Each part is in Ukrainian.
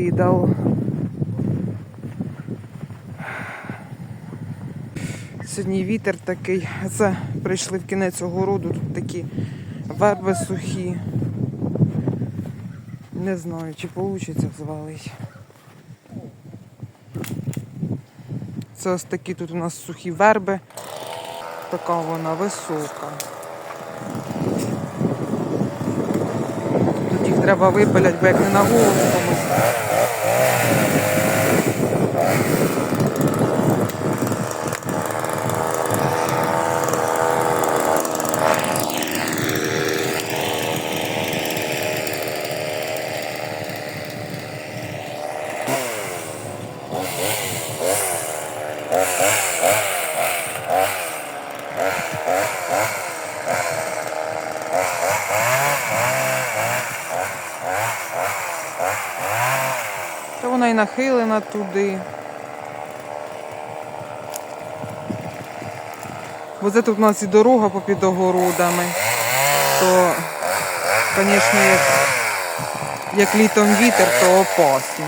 кидало. Сьогодні вітер такий. Це прийшли в кінець огороду, тут такі верби сухі. Не знаю, чи вийде звалить. Це ось такі тут у нас сухі верби. Така вона висока. Тут їх треба випиляти, бо як не на голову комусь. Та вона й нахилена туди. Бо це тут у нас і дорога попід огородами. То, звісно, як, як літом вітер, то опасно.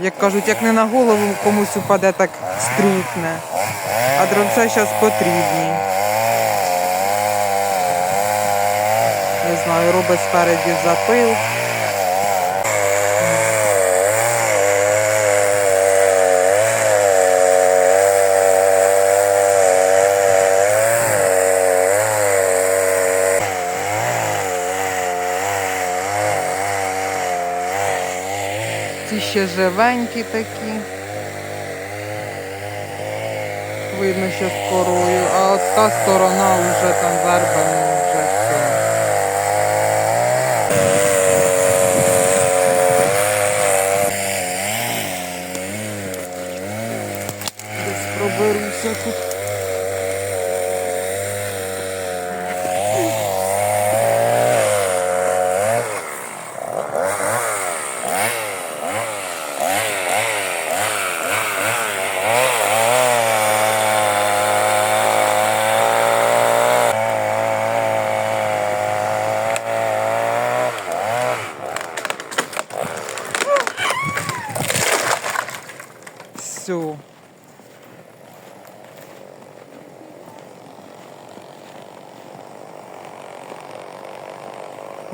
Як кажуть, як не на голову комусь упаде, так струхне. А дровця зараз потрібні. Не знаю, робить спереді запил. Ці ще живенькі такі. Видно, що з корою, а от та сторона вже там вербами вже все. Десь проберуся тут. Все.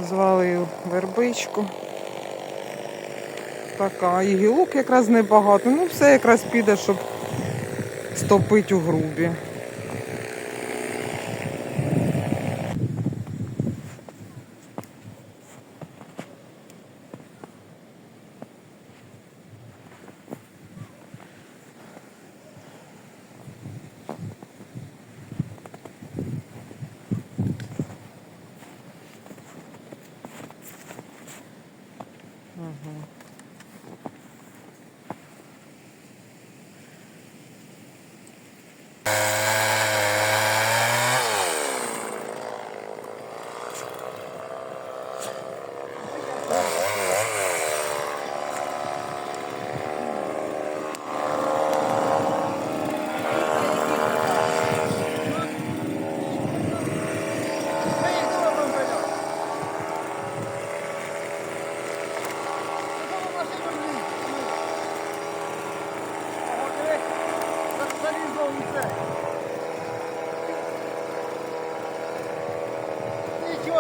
Звалив вербичку. Така, і гілок якраз небагато. Ну, все якраз піде, щоб стопити у грубі.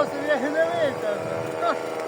Нічого собі, як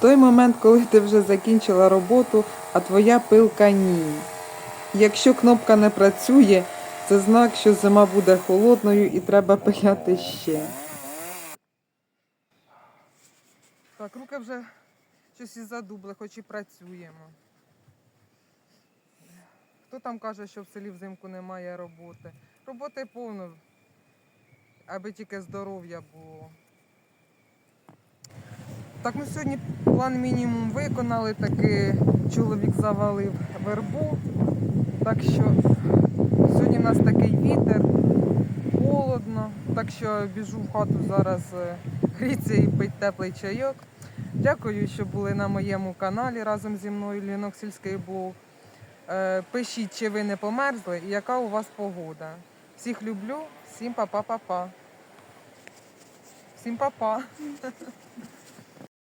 той момент, коли ти вже закінчила роботу, а твоя пилка ні. Якщо кнопка не працює, це знак, що зима буде холодною і треба пиляти ще. Так, руки вже щось із задубли, хоч і працюємо. Хто там каже, що в селі взимку немає роботи? Роботи повно, аби тільки здоров'я було. Так, ну сьогодні план мінімум виконали, таки чоловік завалив вербу. Так що сьогодні в нас такий вітер, холодно, так що біжу в хату зараз е, гріться і пить теплий чайок. Дякую, що були на моєму каналі разом зі мною Лінок Сільський Блог. Е, Пишіть, чи ви не померзли і яка у вас погода. Всіх люблю, всім па-па-па-па. Всім па-па.